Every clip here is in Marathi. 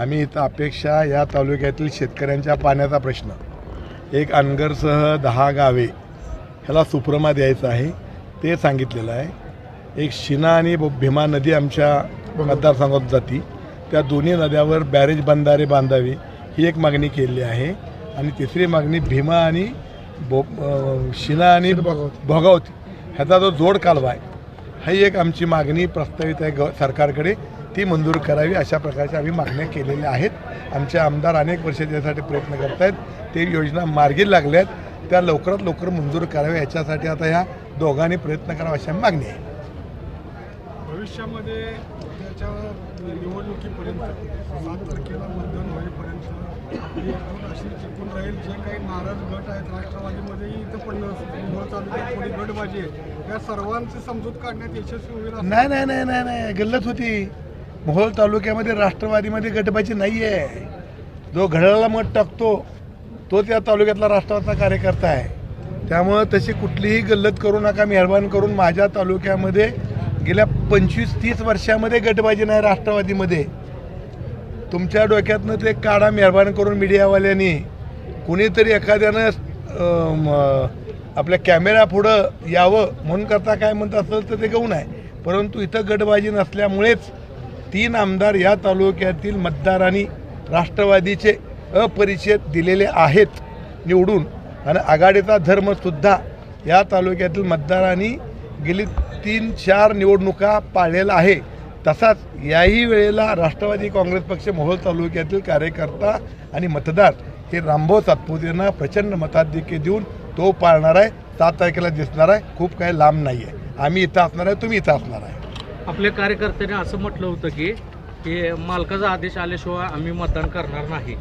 आम्ही इथं अपेक्षा या तालुक्यातील शेतकऱ्यांच्या पाण्याचा प्रश्न. एक अनगरसह दहा गावे ह्याला सुप्रमा द्यायचं आहे ते सांगितलेलं आहे. एक शिना आणि ब- भीमा नदी आमच्या मतदारसंघात जाती. त्या दोन्ही नद्यावर बॅरेज बंधारे बांधावी ही एक मागणी केलेली आहे. आणि तिसरी मागणी भीमा आणि बो शिना आणि भोगावती. ह्याचा जो जोड कालवा आहे ही एक आमची मागणी प्रस्तावित आहे ग सरकारकडे. ती मंजूर करावी अशा प्रकारच्या आम्ही मागण्या केलेल्या आहेत. आमचे आमदार अनेक वर्ष त्यासाठी प्रयत्न करत आहेत ते योजना मार्गी लागल्या आहेत त्या लवकरात लवकर मंजूर कराव्या याच्यासाठी आता ह्या दोघांनी प्रयत्न करावा अशी मागणी आहे. भविष्यामध्ये राहील. जे काही नाराज गट आहेत राष्ट्रवादीमध्येही इथं पण गटबाजी आहे. त्या सर्वांची समजूत काढण्यात यशस्वी होईल नाही नाही नाही नाही. गल्लत होती. मोहोळ तालुक्यामध्ये राष्ट्रवादीमध्ये गटबाजी नाही आहे जो घड्याळाला मत टाकतो तो त्या तालुक्यातला राष्ट्रवादीचा कार्यकर्ता आहे. त्यामुळं तशी कुठलीही गल्लत करू नका मेहरबान करून माझ्या तालुक्यामध्ये गेल्या पंचवीस तीस वर्षामध्ये गटबाजी नाही राष्ट्रवादीमध्ये. तुमच्या डोक्यातनं ते काढा मेहरबान करून मीडियावाल्यांनी. कुणीतरी एखाद्यानं आपल्या कॅमेरा पुढं यावं म्हणून करता काय म्हणत असेल तर ते गहू नाही परंतु इथं गटबाजी नसल्यामुळेच तीन आमदार या तालुक्यातील मतदारांनी राष्ट्रवादीचे अपरिचित दिलेले आहेत निवडून. आणि आघाडीचा धर्मसुद्धा या तालुक्यातील मतदारांनी गेली तीन चार निवडणुका पाळलेला आहे. तसाच याही वेळेला राष्ट्रवादी काँग्रेस पक्ष मोहोळ तालुक्यातील कार्यकर्ता आणि मतदार हे रामभाऊ सातपुतेंना प्रचंड मताधिक्य देऊन तो पाळणार आहे. सात तारखेला दिसणार आहे. खूप काही लांब नाही आहे आम्ही इथं असणार आहे तुम्ही इथं असणार आहे. आपल्या कार्यकर्त्यांनी असं म्हटलं होतं की हे मालकाचा आदेश आल्याशिवाय आम्ही मतदान करणार नाही.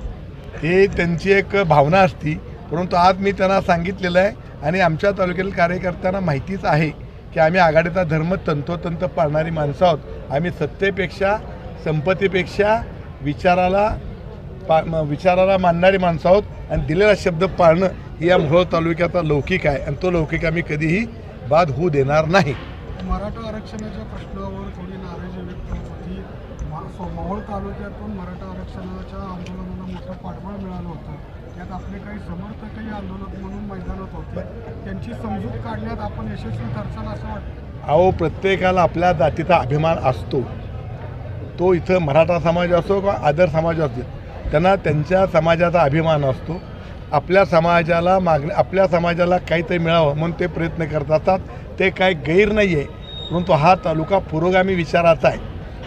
हे त्यांची एक भावना असती परंतु आज मी त्यांना सांगितलेलं आहे आणि आमच्या तालुक्यातील कार्यकर्त्यांना माहितीच आहे की आम्ही आघाडीचा धर्म तंतोतंत पाळणारी माणसं आहोत. आम्ही सत्तेपेक्षा संपत्तीपेक्षा विचाराला पा विचाराला मानणारी माणसं आहोत आणि दिलेला शब्द पाळणं ही या मोहोळ तालुक्याचा लौकिक आहे आणि तो लौकिक आम्ही कधीही बाद होऊ देणार नाही. मराठा आरक्षणाच्या प्रश्नावर थोडी नाराजी व्यक्त होत? होती मावळ तालुक्यातून मराठा आरक्षणाच्या आंदोलनाला मोठं पाठबळ मिळालं होतं. त्यात आपले काही समर्थकही आंदोलक म्हणून मैदानात होते. त्यांची समजूत काढण्यात आपण यशस्वी ठरचाल असं वाटतं अहो प्रत्येकाला आपल्या जातीचा अभिमान असतो. तो इथं मराठा समाज असो किंवा आदर समाज असो त्यांना त्यांच्या समाजाचा अभिमान असतो. आपल्या समाजाला मागणी आपल्या समाजाला काहीतरी मिळावं म्हणून ते प्रयत्न करत असतात. ते काय गैर नाही आहे परंतु हा तालुका पुरोगामी विचाराचा आहे.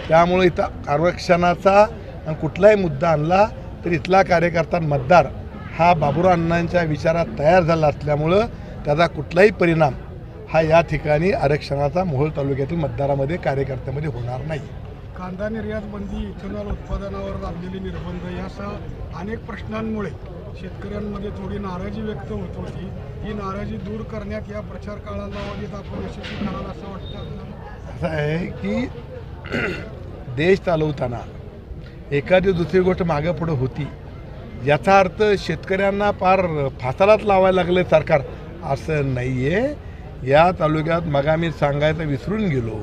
त्यामुळे इथं आरक्षणाचा आणि कुठलाही मुद्दा आणला तर इथला कार्यकर्ता मतदार हा बाबुराव अण्णांच्या विचारात तयार झाला असल्यामुळं त्याचा कुठलाही परिणाम हा या ठिकाणी आरक्षणाचा मोहोळ तालुक्यातील मतदारामध्ये कार्यकर्त्यामध्ये होणार नाही. कांदा निर्यात बंदी इथेनॉल उत्पादनावर लादलेले निर्बंध यासह अनेक प्रश्नांमुळे शेतकऱ्यांमध्ये थोडी नाराजी व्यक्त होत होती. ही नाराजी दूर करण्यात या प्रचार कालावधीत आपण यशस्वी कराल असं वाटतं आपल्याला? असं आहे की देश चालवताना एखादी दुसरी गोष्ट मागं पुढं होती. याचा अर्थ शेतकऱ्यांना फार फासालाच लावायला लागले सरकार. असं नाही आहे या तालुक्यात मग आम्ही सांगायचं विसरून गेलो.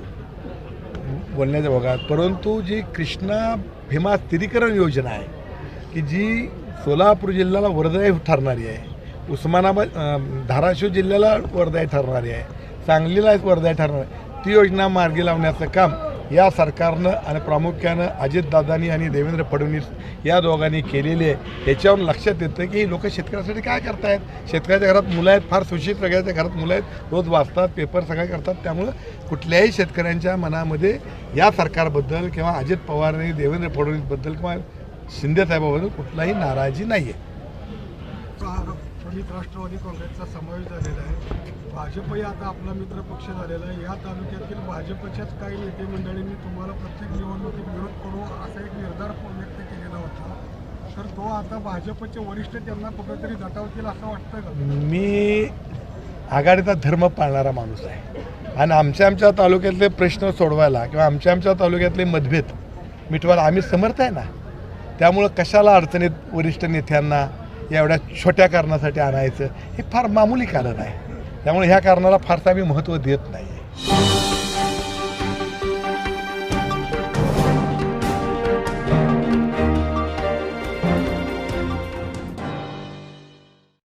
बोलण्याच्या भागात. परंतु जी कृष्णा भीमा स्थिरीकरण योजना आहे की जी सोलापूर जिल्ह्याला वरदायी ठरणारी आहे. उस्मानाबाद धाराशिव जिल्ह्याला वरदायी ठरणारी आहे. सांगलीला एक वरदायी ठरणार आहे. ती योजना मार्गी लावण्याचं काम या सरकारनं आणि प्रामुख्यानं अजितदादांनी आणि देवेंद्र फडणवीस या दोघांनी केलेली आहे. याच्यावरून लक्षात येतं की ही लोक शेतकऱ्यासाठी काय करतायत? शेतकऱ्याच्या घरात मुलं आहेत फार सुशिक्षित सगळ्याच्या घरात मुलं आहेत. रोज वाचतात पेपर सगळं करतात. त्यामुळं कुठल्याही शेतकऱ्यांच्या मनामध्ये या सरकारबद्दल किंवा अजित पवार आणि देवेंद्र फडणवीसबद्दल किंवा शिंदेसाहेबाबद्दल कुठलाही नाराजी नाही आहे राष्ट्रवादी काँग्रेसचा समावेश झालेला आहे. भाजपही आता आपला मित्र पक्ष झालेला आहे. या तालुक्यातील भाजपच्याच काही नेते मंडळींनी तुम्हाला प्रत्येक निवडणुकीत विरोध करू असा एक निर्धार व्यक्त केलेला होता. तर तो आता भाजपचे वरिष्ठ त्यांना कुठेतरी झटावतील असं वाटतं का? मी आघाडीचा धर्म पाळणारा माणूस आहे. आणि आमच्या आमच्या तालुक्यातले प्रश्न सोडवायला किंवा आमच्या आमच्या तालुक्यातले मतभेद मिटवायला आम्ही समर्थ आहे ना? त्यामुळं कशाला अडचणीत वरिष्ठ नेत्यांना या एवढ्या छोट्या कारणासाठी आणायचं? हे फार मामूली कारण आहे. त्यामुळे ह्या कारणाला फारसा आम्ही महत्त्व देत नाही.